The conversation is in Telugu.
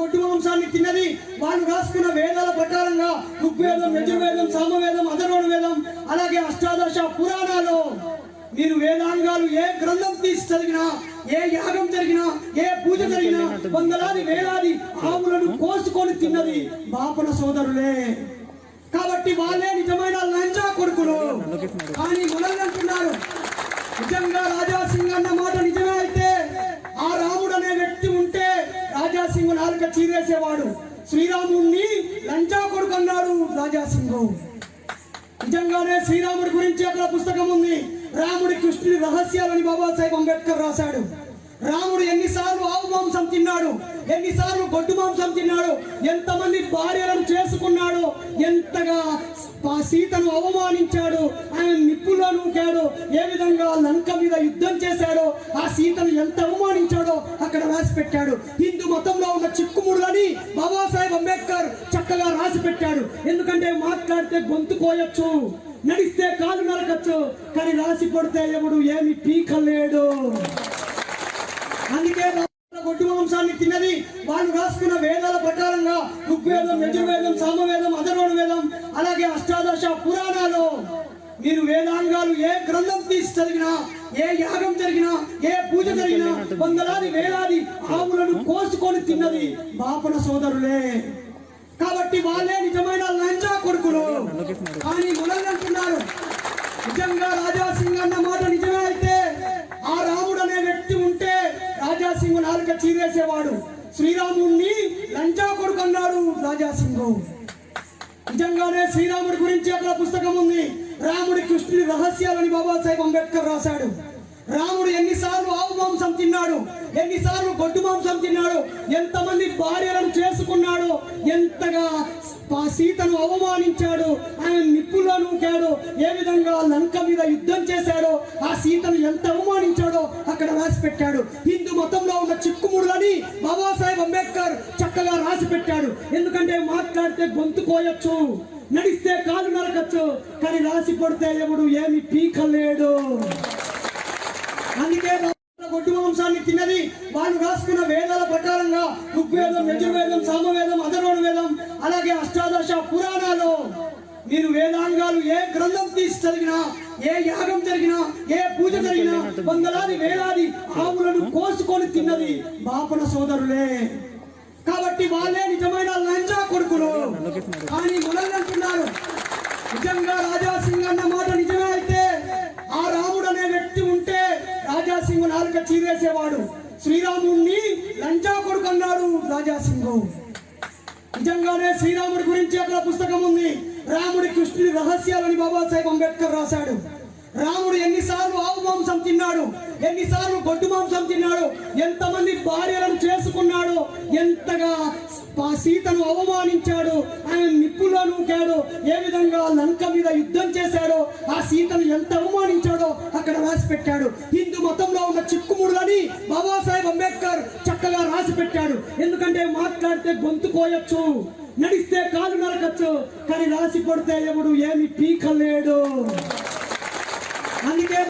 గొడ్డు మాంసాన్ని తిన్నది. వాళ్ళు రాసుకున్న వేదాల ప్రకారంగా ఋగ్వేదం యజుర్వేదం సామవేదం అధర్వణ వేదం అలాగే అష్టాదశ పురాణాలు. మీరు వేదాంగాలు ఏ గ్రంథం తీసి చదివినా ఏ యాగం జరిగినా ఏ పూజ జరిగినా వందలాది వేలాది ఆవులను కోసుకొని తిన్నది బాపన సోదరులే. కాబట్టి వాళ్ళే నిజమైన లంచా కొడుకులు. కానీ మనల్ని అంటున్నారు నిజంగా రాజాసింగ్ అన్న నాలుక చీరేసేవాడు. శ్రీరాముణ్ణి లంచా కొడుకు అన్నాడు రాజాసింగు నిజంగానే శ్రీరాముడి గురించి అక్కడ పుస్తకం ఉంది. రాముడి కృష్ణుడి రహస్యాలని బాబాసాహెబ్ అంబేద్కర్ రాశాడు. రాముడు ఎన్నిసార్లు ఆవు మాంసం తిన్నాడు ఎన్నిసార్లు గొడ్డు మాంసం తిన్నాడు ఎంతమంది భార్యలను చేసుకున్నాడు ఎంతగా ఆ సీతను అవమానించాడు ఆయన నిప్పులో నూకాడు ఏ విధంగా లంక మీద యుద్ధం చేశాడో ఆ సీతను ఎంత అవమానించాడో అక్కడ రాసి పెట్టాడు మతంలో ఉన్న చిక్కుముడులని బాబాసాహెబ్ అంబేద్కర్ చక్కగా రాసి పెట్టాడు ఎందుకంటే మాట్లాడితే గొంతు కోయొచ్చు నడిస్తే కాలు నరకచ్చు కానీ రాసి పడితే ఎవడు ఏమి పీకలేడు. అందుకే గొడ్డు మాంసాన్ని తిన్నది. వాళ్ళు రాసుకున్న వేదాల ప్రకారంగా ఋగ్వేదం యజుర్వేదం సామవేదం అధర్వణ వేదం అలాగే అష్టాదశ పురాణాలు. మీరు వేదాంగాలు ఏ గ్రంథం తీసి చదివినా ఏ యాగం జరిగినా ఏ పూజ జరిగినా వందలాది వేలాది ఆవులను కోసుకొని తిన్నది బాపన సోదరులే. కాబట్టి వాళ్ళే నిజమైన లంచా కొడుకులు. కానీ మనల్ని అంటున్నారు నిజంగా రాజాసింగ్ అన్న మాట నిజమే అయితే ఆ రాముడు అనే వ్యక్తి ఉంటే రాజాసింగ్ నాలుక చీరేసేవాడు. శ్రీరాముణ్ణి లంచా కొడుకు అన్నాడు రాజాసింగ్ నిజంగానే శ్రీరాముడి గురించి అక్కడ పుస్తకం ఉంది. రాముడి కృష్ణుడి రహస్యాలని బాబాసాహెబ్ అంబేద్కర్ రాశాడు. రాముడు ఎన్నిసార్లు ఆవు ఎన్నిసార్లు గొడ్డు మాంసం తిన్నాడు? ఎంతమంది భార్యలను చేసుకున్నాడు? ఎంతగా ఆ సీతను అవమానించాడు? ఆయన నిప్పులో నూకాడు? ఏ విధంగా లంక మీద యుద్ధం చేశాడో? ఆ సీతను ఎంత అవమానించాడో అక్కడ రాసి పెట్టాడు హిందూ మతంలో ఉన్న చిక్కుముడులని బాబాసాహెబ్ అంబేద్కర్ చక్కగా రాసి పెట్టాడు ఎందుకంటే మాట్లాడితే గొంతు కోయొచ్చు నడిస్తే కాలు నరకచ్చు కానీ రాసి పడితే ఎవడు ఏమి పీకలేడు అందుకే రాముడు గొడ్డు మాంసాన్ని తిన్నది వాళ్ళు రాసుకున్న వేదాల ప్రకారంగా వేదం సామవేదం అధర్వణ వేదం అలాగే అష్టాదశ పురాణాలు. మీరు వేదాంగాలు ఏ గ్రంథం తీసి చదివినా ఏ యాగం జరిగినా ఏ పూజ జరిగినా వందలాది వేలాది ఆవులను కోసుకొని తిన్నది బాపన సోదరులే. కాబట్టి వాళ్ళే నిజమైన లంచా కొడుకులు. కానీ మనల్ని అంటున్నారు. నిజంగా రాజాసింగ్ అన్న మాట నిజమే అయితే ఆ రాముడు అనే వ్యక్తి ఉంటే రాజాసింగ్ నాలుక చీరేసేవాడు. శ్రీరాముణ్ణి లంచా కొడుకు అన్నాడు రాజాసింగు నిజంగానే శ్రీరాముడి గురించి అక్కడ పుస్తకం ఉంది. రాముడి కృష్ణుడి రహస్యాలని బాబాసాహెబ్ అంబేద్కర్ రాశాడు. రాముడు ఎన్నిసార్లు ఆవు మాంసం తిన్నాడు ఎన్నిసార్లు గొడ్డు మాంసం తిన్నాడు ఎంతమంది భార్యలను చేసుకున్నాడు ఎంతగా సీతను అవమానించాడు ఆయన నిప్పు నూకాడు ఏ విధంగా లంక మీద యుద్ధం చేశాడో ఆ సీతను ఎంత అవమానించాడో అక్కడ రాసి పెట్టాడు హిందూ మతంలో ఉన్న చిక్కుముడులని బాబాసాహెబ్ అంబేద్కర్ చక్కగా రాసి పెట్టాడు ఎందుకంటే మాట్లాడితే గొంతు కోయొచ్చు నడిస్తే కాలు నరకచ్చు కానీ రాసి పడితే ఎవడు ఏమి పీకలేడు. అందుకే